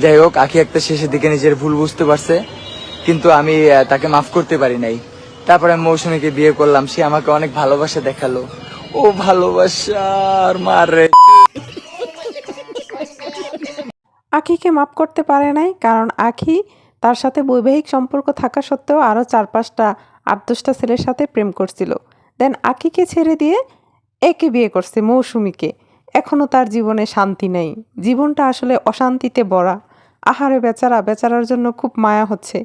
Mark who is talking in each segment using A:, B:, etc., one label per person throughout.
A: যাই হোক, আখি একটা শেষের দিকে নিজের ভুল বুঝতে পারছে, কিন্তু আমি তাকে মাফ করতে পারি নাই। তারপরে আমি মৌসুমীকে বিয়ে করলাম, সে আমাকে অনেক ভালোবাসা দেখাল। ও ভালোবাসার মারে
B: আখিকে মাফ করতে পারে নাই, কারণ আখি তার সাথে বৈবাহিক সম্পর্ক থাকা সত্ত্বেও আরও চার পাঁচটা, আট দশটা ছেলের সাথে প্রেম করছিল। দেন আখিকে ছেড়ে দিয়ে একে বিয়ে করছে মৌসুমীকে। এখনও তার জীবনে শান্তি নেই। জীবনটা আসলে অশান্তিতে ভরা। আহারে বেচারা, বেচারার জন্য খুব মায়া হচ্ছে।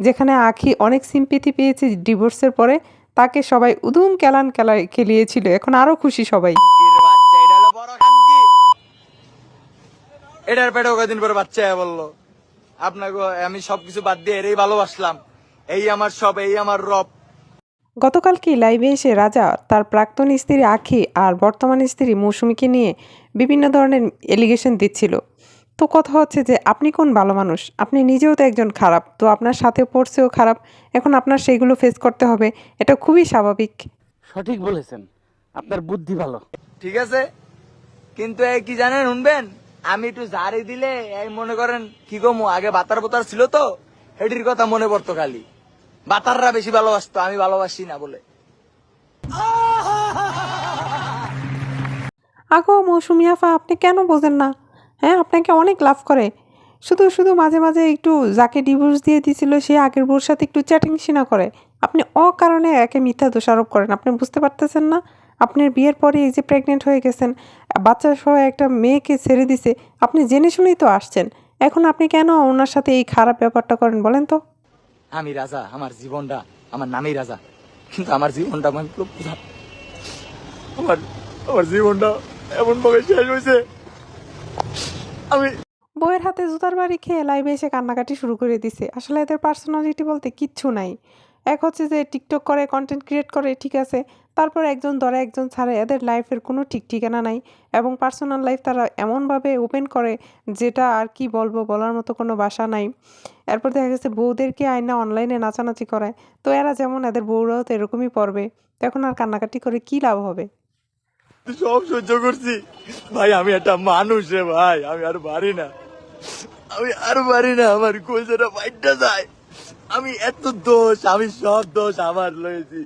B: যেখানে আখি অনেক সিম্পিতি পেয়েছে ডিভোর্সের পরে, তাকে সবাই উদুম কেলান কেলা খেলিয়েছিল। এখন আরও খুশি সবাই।
A: বড় এটার পেটে কদিন পরে বাচ্চা বলল, আপনাকে আমি সবকিছু বাদ দিয়ে এরই ভালোবাসলাম। এই আমার সব, এই আমার রব।
B: গতকালকে লাইভে এসে রাজা তার প্রাক্তন স্ত্রী আখি আর বর্তমান স্ত্রী মৌসুমীকে নিয়ে বিভিন্ন ধরনের এলিগেশন দিচ্ছিল। তো কথা হচ্ছে যে আপনি কোন ভালো মানুষ? আপনি নিজেও তো একজন খারাপ। তো আপনার সাথে পড়ছেও খারাপ। এখন আপনার সেইগুলো ফেস করতে হবে। এটা খুবই স্বাভাবিক।
C: সঠিক বলেছেন। আপনার বুদ্ধি ভালো।
A: ঠিক আছে? কিন্তু এই কি জানেন শুনবেন? আমি একটু জারি দিলে এই মনে করেন কি গো আগে বাতার বোতার ছিল তো? হেডির কথা মনে পড়তো খালি। বাতাররা বেশি ভালোবাসতো, আমি ভালোবাসি না বলে।
B: আগো মৌসুমি আফা, আপনি কেন বোঝেন না? হ্যাঁ আপনাকে অনেক লাভ করে। শুধু শুধু মাঝে মাঝে একটু যাকে ডিভোর্স দিয়ে দিয়েছিল সে আগের বউর সাথে একটু চ্যাটিং সিনা করে। আপনি অকারণে একে মিথ্যা দোষারোপ করেন, আপনি বুঝতে পারতেছেন না? আপনার বিয়ের পরে এই যে প্রেগনেন্ট হয়ে গেছেন, বাচ্চা সহ একটা মেয়েকে ছেড়ে দিছে, আপনি জেনে শুনেই তো আসছেন। এখন আপনি কেন ওনার সাথে এই খারাপ ব্যাপারটা করেন বলেন তো?
A: আমি রাজা, আমার জীবনটা, আমার নামেই রাজা। কিন্তু আমার জীবনটা আমি খুব আমার আমার জীবনটা এমন ভাবে শেষ হয়েছে। আমি
B: বইয়ের হাতে জুতার বাড়ি খেয়ে লাইভে এসে কান্নাকাটি শুরু করে দিছে। আসলে এদের পার্সোনালিটি বলতে কিচ্ছু নাই। এক হচ্ছে যে টিকটক করে কন্টেন্ট ক্রিয়েট করে, ঠিক আছে। তারপর একজন ধরে, একজন ছাড়ে, এদের লাইফের কোনো ঠিক ঠিকানা নাই। এবং পার্সোনাল লাইফ তারা এমনভাবে ওপেন করে যেটা আর কি বলব, বলার মতো কোনো বাসা নাই। এরপর দেখা গেছে বউদেরকে আয়না অনলাইনে নাচানাচি করায়। তো এরা যেমন এদের বউরাও তো এরকমই পড়বে। তো এখন আর কান্নাকাটি করে কী লাভ হবে?
A: সব সহ্য করছি। ভাই, আমি একটা মানুষ ভাই, আমি আর পারি না। আমি আর পারি না, আমার কলজাটা ফাইটটা যায়। আমি এত দোষ, আমি সব দোষ আমার লয়েছি।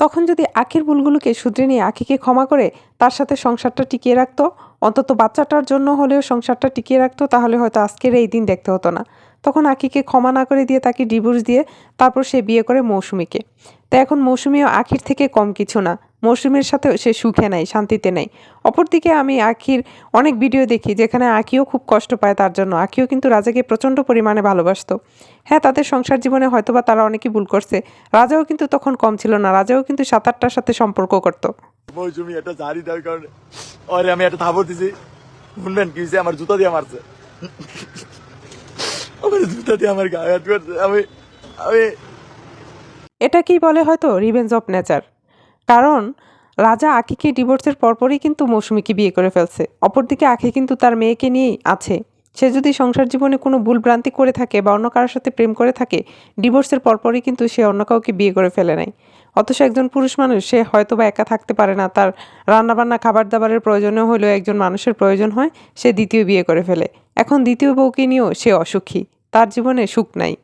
B: তখন যদি আখির ভুলগুলোকে শুধরে নিয়ে আখিকে ক্ষমা করে তার সাথে সংসারটা টিকিয়ে রাখতো, অন্তত বাচ্চাটার জন্য হলেও সংসারটা টিকিয়ে রাখতো, তাহলে হয়তো আজকের এই দিন দেখতে হতো না। তখন আখিকে ক্ষমা না করে দিয়ে তাকে ডিভোর্স দিয়ে তারপর সে বিয়ে করে মৌসুমিকে। তো এখন মৌসুমিও আখির থেকে কম কিছু না। মৌসুমীর সাথে সে সুখে নাই শান্তিতে নেই। অপরদিকে আমি আখির অনেক ভিডিও দেখি যেখানে আখিও খুব কষ্ট পায় তার জন্য। আখিও কিন্তু রাজাকে প্রচণ্ড পরিমাণে ভালোবাসতো। হ্যাঁ তাদের সংসার জীবনে হয়তোবা তারা অনেকই ভুল করছে। রাজাও কিন্তু তখন কম ছিল না রাজাও কিন্তু সাত আটটার সাথে সম্পর্ক করতো।
A: মৌসুমি একটা জারি দেওয়ার কারণে আরে আমি একটা থাবর দিছি। শুনবেন কি আমার জুতা দিয়ে মারছে। আমার জুতা দিয়ে আমার গায়ে আমি আমি
B: এটাকেই বলে হয়তো? রিভেঞ্জ অফ নেচার কারণ রাজা আখিকে ডিভোর্সের পরপরই কিন্তু মৌসুমীকে বিয়ে করে ফেলছে। অপরদিকে আখি কিন্তু তার মেয়েকে নিয়েই আছে। সে যদি সংসার জীবনে কোনো ভুলভ্রান্তি করে থাকে বা অন্য কারোর সাথে প্রেম করে থাকে, ডিভোর্সের পরপরই কিন্তু সে অন্য কাউকে বিয়ে করে ফেলে নাই। অথচ একজন পুরুষ মানুষ, সে হয়তো বা একা থাকতে পারে না। তার রান্নাবান্না খাবার দাবারের প্রয়োজনেও হলেও একজন মানুষের প্রয়োজন হয়, সে দ্বিতীয় বিয়ে করে ফেলে। এখন দ্বিতীয় বউকে নিয়েও সে অসুখী। তার জীবনে সুখ নাই।